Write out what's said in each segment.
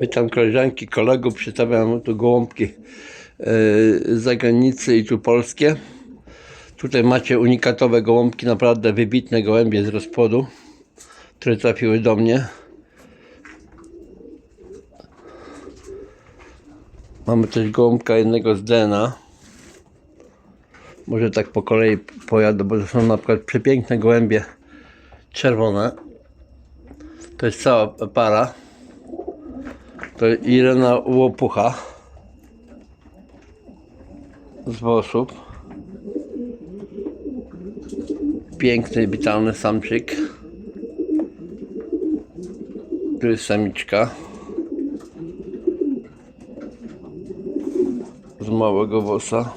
Witam koleżanki, kolegów, przedstawiam tu gołąbki e, z zagranicy i tu polskie. Tutaj macie unikatowe gołąbki, naprawdę wybitne gołębie z rozpłodu, które trafiły do mnie. Mamy też gołąbka jednego z DNA. Może tak po kolei pojadę, bo to są na przykład przepiękne gołębie czerwone. To jest cała para. To Irena Łopucha z Włosów. Piękny, witalny samczyk. Tu jest samiczka. Z małego włosa.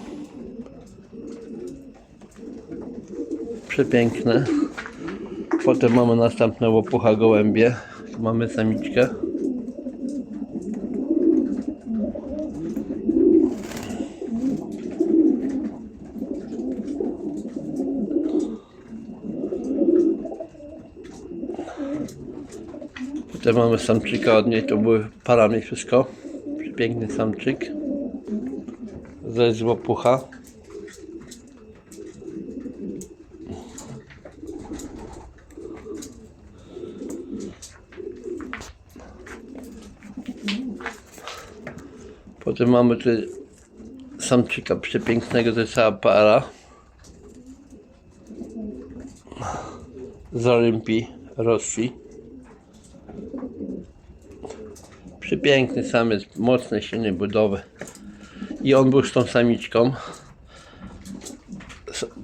Przepiękne. Potem mamy następne łopucha gołębie. Tu mamy samiczkę. Tutaj mamy samczyka od niej, to były parami wszystko. Piękny samczyk. Ze złopucha. Potem mamy tu samczyka przepięknego, to jest cała para. Z Olimpii, Rosji. Przepiękny samiec, mocny, silny budowy. I on był z tą samiczką.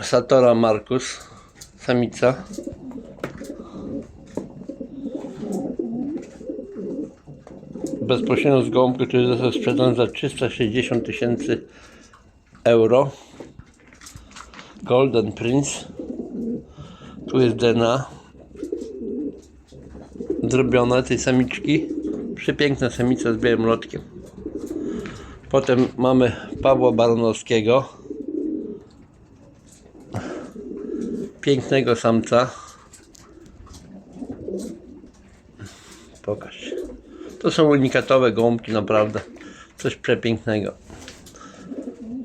Satora Marcus, samica. Bezpośrednio z gołąbku, który został sprzedany za 360 tysięcy euro. Golden Prince. Tu jest DNA zrobione tej samiczki. Przepiękna samica z białym lotkiem. Potem mamy Pawła Baronowskiego. Pięknego samca. Pokaż. To są unikatowe gołąbki, naprawdę. Coś przepięknego.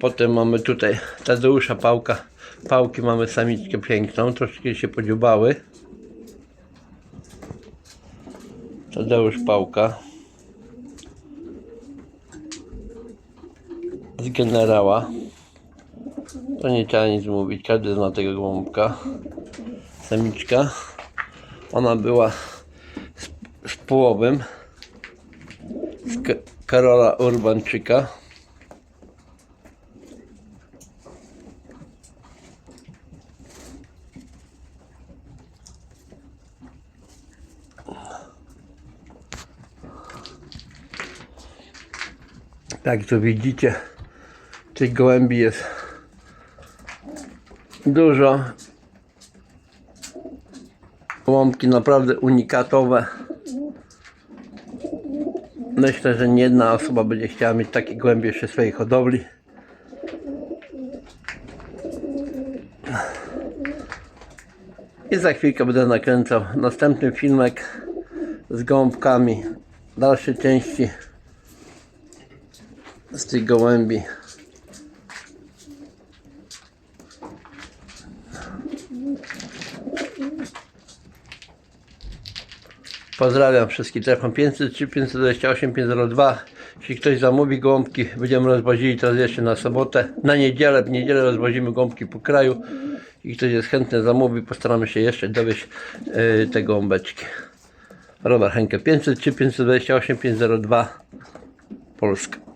Potem mamy tutaj Tadeusza Pałka. Pałki mamy samiczkę piękną, troszkę się podziubały. Tadeusz Pałka z generała. To nie trzeba nic mówić, każdy zna tego gołąbka samiczka. Ona była z, z połowym z Karola Urbanczyka Tak, tu widzicie, tych gołębi jest dużo. Łąbki naprawdę unikatowe. Myślę, że nie jedna osoba będzie chciała mieć takie gołębie jeszcze w swojej hodowli. I za chwilkę będę nakręcał następny filmek z gołąbkami. Dalsze części z tych gołębi. Pozdrawiam wszystkich. Telefon 503 528 502. Jeśli ktoś zamówi gołąbki, będziemy rozwozili teraz jeszcze na sobotę. Na niedzielę, w niedzielę rozwozimy gołąbki po kraju. I ktoś jest chętny zamówi, postaramy się jeszcze dowieść yy, te gołąbeczki. Robert Henke 503 528 502 Polska.